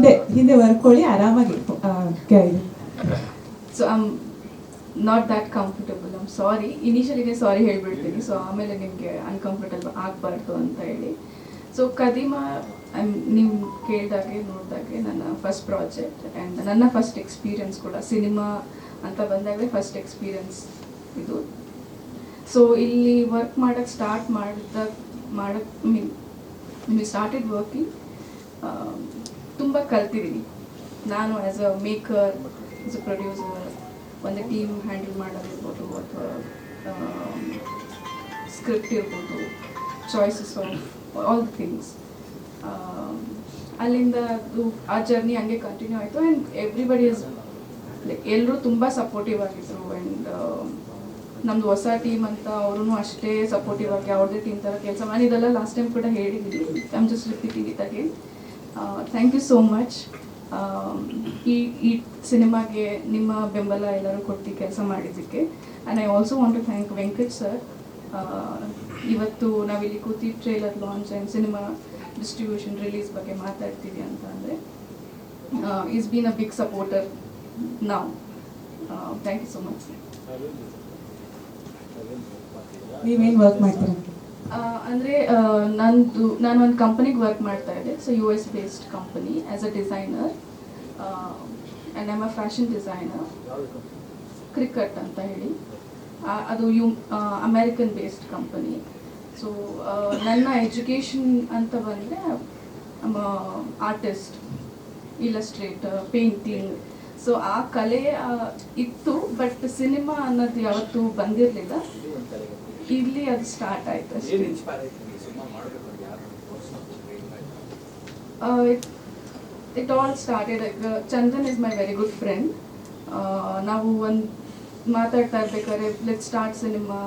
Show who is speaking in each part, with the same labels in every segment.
Speaker 1: ಹಿಂದೆ ಹಿಂದೆ ವರ್ಕೊಳ್ಳಿ, ಆರಾಮಾಗಿ
Speaker 2: so I'm not that comfortable I'm sorry ಇನಿಷಿಯಲಿಗೆ sorry ಹೇಳ್ಬಿಡ್ತೀನಿ. ಸೊ ಆಮೇಲೆ ನಿಮಗೆ ಅನ್ಕಂಫರ್ಟಬಲ್ ಆಗಬಾರ್ದು ಅಂತ ಹೇಳಿ. ಸೊ ಕದಿಮ ಐಮ್ ನೀವು ಕೇಳಿದಾಗೆ, ನೋಡಿದಾಗೆ ನನ್ನ ಫಸ್ಟ್ ಪ್ರಾಜೆಕ್ಟ್ ಆ್ಯಂಡ್ ನನ್ನ ಫಸ್ಟ್ ಎಕ್ಸ್ಪೀರಿಯನ್ಸ್ ಕೂಡ ಸಿನಿಮಾ ಅಂತ ಬಂದಾಗಲೇ ಫಸ್ಟ್ ಎಕ್ಸ್ಪೀರಿಯನ್ಸ್ ಇದು. ಸೊ ಇಲ್ಲಿ ವರ್ಕ್ ಮಾಡೋಕ್ಕೆ ಸ್ಟಾರ್ಟ್ ಮಾಡಿದಾಗ ಮಾಡಕ್ಕೆ ಮೀನ್ ವಿ ಸ್ಟಾರ್ಟೆಡ್ ವರ್ಕಿಂಗ್ ತುಂಬ ಕಲ್ತಿದ್ದೀನಿ. ನಾನು as a maker as a producer ಒಂದು ಟೀಮ್ ಹ್ಯಾಂಡಲ್ ಮಾಡೋದಿರ್ಬೋದು ಅಥವಾ ಸ್ಕ್ರಿಪ್ಟ್ ಇರ್ಬೋದು ಚಾಯ್ಸಸ್ ಆಫ್ ಆಲ್ ಥಿಂಗ್ಸ್ ಅಲ್ಲಿಂದ ಅದು, ಆ ಜರ್ನಿ ಹಂಗೆ ಕಂಟಿನ್ಯೂ ಆಯಿತು ಆ್ಯಂಡ್ ಎವ್ರಿಬಡಿ ಇಸ್ ಲೈಕ್ ಎಲ್ಲರೂ ತುಂಬ ಸಪೋರ್ಟಿವ್ ಆಗಿದ್ರು ಆ್ಯಂಡ್ ನಮ್ಮದು ಹೊಸ ಟೀಮ್ ಅಂತ ಅವರು ಅಷ್ಟೇ ಸಪೋರ್ಟಿವ್ ಆಗಿ ಅವ್ರದ್ದೇ ಟೀಮ್ ಥರ ಕೆಲಸ ನಾನು ಇದೆಲ್ಲ ಲಾಸ್ಟ್ ಟೈಮ್ ಕೂಡ ಹೇಳಿದ್ದೀನಿ I'm just repeating it again thank you so much ಈ ಈ ಸಿನಿಮಾಗೆ ನಿಮ್ಮ ಬೆಂಬಲ ಎಲ್ಲರೂ ಕೊಟ್ಟು ಕೆಲಸ ಮಾಡಿದ್ದಕ್ಕೆ. And I also want to thank Venkat sir ಇವತ್ತು ನಾವಿಲ್ಲಿ ಕೂತಿ trailer launch and cinema distribution release ಬಗ್ಗೆ ಮಾತಾಡ್ತೀವಿ ಅಂತ ಅಂದರೆ is been a big supporter ನಾವು ಥ್ಯಾಂಕ್ ಯು ಸೊ ಮಚ್
Speaker 1: ನೀವೇನು ವರ್ಕ್ ಮಾಡ್ತೀರಾ?
Speaker 2: ಅಂದರೆ ನಂದು ನಾನು ಒಂದು ಕಂಪನಿಗೆ ವರ್ಕ್ ಮಾಡ್ತಾ ಇದ್ದೆ. So U S based company as a designer and I'm a fashion designer cricket ಅಂತ ಹೇಳಿ. ಅದು U American based company so ನನ್ನ ಎಜುಕೇಷನ್ ಅಂತ ಬಂದರೆ ಆರ್ಟಿಸ್ಟ್ ಇಲಸ್ಟ್ರೇಟರ್ ಪೇಂಟಿಂಗ್ ಸೊ ಆ ಕಲೆ ಇತ್ತು ಬಟ್ ಸಿನಿಮಾ ಅನ್ನೋದು ಯಾವತ್ತೂ ಬಂದಿರಲಿಲ್ಲ. ಇಲ್ಲಿ ಅದು ಸ್ಟಾರ್ಟ್ ಆಯ್ತು ಅಷ್ಟೇ. It all started Chandan is my very good friend ನಾವು ಒಂದು ಮಾತಾಡ್ತಾ ಇರ್ಬೇಕಾದ್ರೆ ಲೆಟ್ ಸ್ಟಾರ್ಟ್ ಸಿನಿಮಾ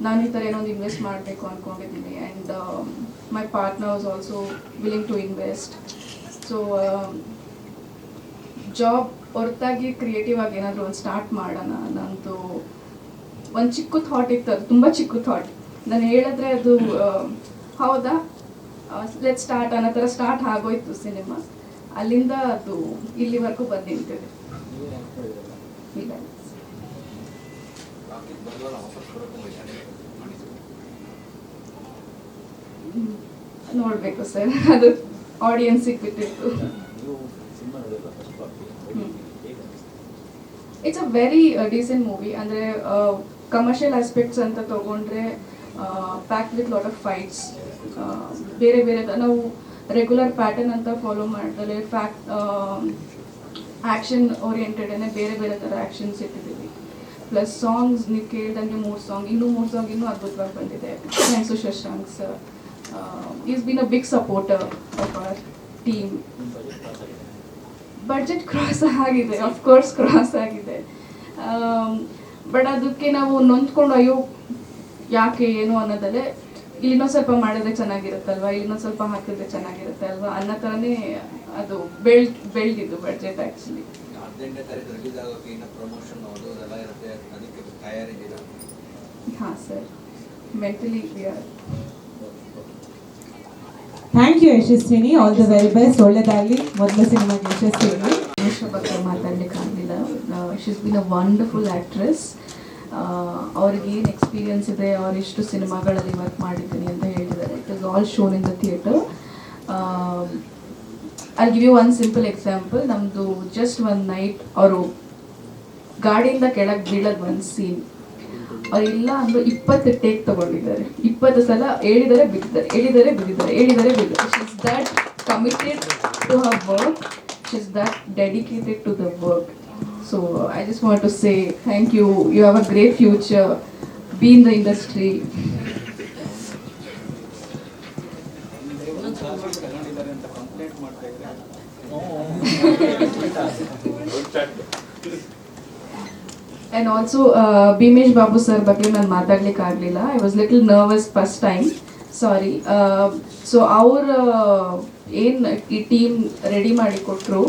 Speaker 2: ನಾನು ಈ ಥರ ಏನೋ ಒಂದು ಇನ್ವೆಸ್ಟ್ ಮಾಡಬೇಕು ಅಂದ್ಕೊಂಡಿದ್ದೀನಿ and my partner was also willing to invest so job ಹೊರತಾಗಿ ಕ್ರಿಯೇಟಿವ್ ಆಗಿ ಏನಾದರೂ ಒಂದು ಸ್ಟಾರ್ಟ್ ಮಾಡೋಣ ನಂದು ಒಂದು ಚಿಕ್ಕ ಥಾಟ್ ಇತ್ತು, ಅದು ತುಂಬ ಚಿಕ್ಕ ಥಾಟ್ ನಾನು ಹೇಳಿದ್ರೆ ಅದು ಹೌದಾ? ಲೆಟ್ ಸ್ಟಾರ್ಟ್ ಅನ್ನೋ ಥರ ಸ್ಟಾರ್ಟ್ ಆಗೋಯ್ತು ಸಿನಿಮಾ ಅಲ್ಲಿಂದ ಅದು ಇಲ್ಲಿವರೆಗೂ ಬಂದು ನಿಂತಿದೆ. ಹ್ಮ್. ನೋಡ್ಬೇಕು ಸರ್, ಅದು ಆಡಿಯನ್ಸ್ ಬಿಟ್ಟಿತ್ತು it's a very decent movie ಅಂದರೆ ಕಮರ್ಷಿಯಲ್ ಆಸ್ಪೆಕ್ಟ್ಸ್ ಅಂತ ತಗೊಂಡ್ರೆ pack with lot of fights ಬೇರೆ ಬೇರೆ ನಾವು ರೆಗ್ಯುಲರ್ ಪ್ಯಾಟರ್ನ್ ಅಂತ ಫಾಲೋ ಮಾಡಿದ್ರೆ ಫ್ಯಾಕ್ಟ್ ಆ್ಯಕ್ಷನ್ ಓರಿಯೆಂಟೆಡೇ ಬೇರೆ ಬೇರೆ ಥರ ಆ್ಯಕ್ಷನ್ಸ್ ಇಟ್ಟಿದ್ದೀವಿ. ಪ್ಲಸ್ ಸಾಂಗ್ಸ್ ನೀವು ಕೇಳ್ದಂಗೆ ಮೂರು ಸಾಂಗ್ ಇನ್ನೂ ಮೂರು ಸಾಂಗ್ ಇನ್ನೂ ಅದ್ಭುತವಾಗಿ ಬಂದಿದೆ. Thanks Shashank sir is been a big supporter of our team budget cross ಆಗಿದೆ ಅಫ್ಕೋರ್ಸ್ ಕ್ರಾಸ್ ಆಗಿದೆ. ಬಟ್ ಅದಕ್ಕೆ ನಾವು ನೊಂದ್ಕೊಂಡು ಅಯ್ಯೋ ಯಾಕೆ ಏನು ಅನ್ನೋದಲ್ಲೇ ಇನ್ನೊಂದು ಸ್ವಲ್ಪ ಮಾಡಿದ್ರೆ ಚೆನ್ನಾಗಿರುತ್ತಲ್ವಾ ಇನ್ನೊಂದು ಸ್ವಲ್ಪ ಹಾಕಿದ್ರೆ ಚೆನ್ನಾಗಿರುತ್ತೆ ಅಲ್ವಾ ಅನ್ನೋ ಥರನೇ ಅದು ಬೆಳ್ ಬೆಳೆದಿದ್ದು ಬಡ್ಜೆಟ್ ಆ್ಯಕ್ಚುಲಿ ಹಾಂ sir. Mentally
Speaker 1: thank you Yashaswini. All the very best ಒಳ್ಳೆದಾಗಲಿ. ಮೊದಲ ಸಿನಿಮಾಗೆ ಯಶಸ್ವಿ
Speaker 2: ಅನುಷ್ಕಾ ಬಗ್ಗೆ ಮಾತಾಡ್ಲಿಕ್ಕೆ ಆಗಲಿಲ್ಲ. She's been a wonderful actress ಅವ್ರಿಗೇನು ಎಕ್ಸ್ಪೀರಿಯನ್ಸ್ ಇದೆ, ಅವ್ರು ಇಷ್ಟು ಸಿನಿಮಾಗಳಲ್ಲಿ ವರ್ಕ್ ಮಾಡಿದ್ದೀನಿ ಅಂತ ಹೇಳಿದ್ದಾರೆ. It is all shown in the theatre I give you one simple example ನಮ್ಮದು ಜಸ್ಟ್ ಒನ್ ನೈಟ್ ಅವರು ಗಾಡಿಯಿಂದ ಕೆಳಗೆ ಬೀಳೋದು ಒಂದು ಸೀನ್ ಅವ್ರು ಇಲ್ಲ ಅಂದ್ರೆ ಇಪ್ಪತ್ತು ಟೇಕ್ ತಗೊಂಡಿದ್ದಾರೆ. ಇಪ್ಪತ್ತು ಸಲ ಹೇಳಿದರೆ ಬಿದ್ದಿದ್ದಾರೆ ಹೇಳಿದರೆ ಬಿದ್ದಿದ್ದಾರೆ ಹೇಳಿದರೆ ಬಿದ್ದಿದ್ದಾರೆ that committed to her work she is that dedicated to the work so I just want to say thank you you have a great future be in the industry and also Bheemesh Babu sir ಬಗ್ಗೆ ನಾನು ಮಾತಾಡ್ಲಿಕ್ಕೆ ಆಗಲಿಲ್ಲ I was little nervous first time sorry so ಅವ್ರ ಏನು ಈ team ready ಮಾಡಿ ಕೊಟ್ಟರು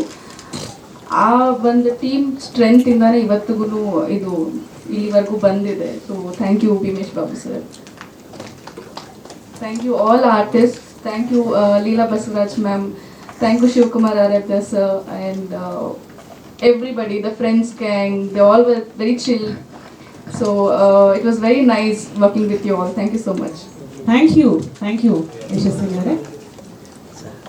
Speaker 2: ಆ ಒಂದು ಟೀಮ್ ಸ್ಟ್ರೆಂತಿಂದಾನೇ ಇವತ್ತಿಗೂ ಇದು ಇಲ್ಲಿವರೆಗೂ ಬಂದಿದೆ. So thank you Bhimesh Babu sir thank you all artist thank you Leela Basavaraj ma'am thank you Shivakumar Aradhya sir and everybody the friends gang they all very chill so it was very nice working with you all thank you so much
Speaker 1: thank you thank you Yashaswi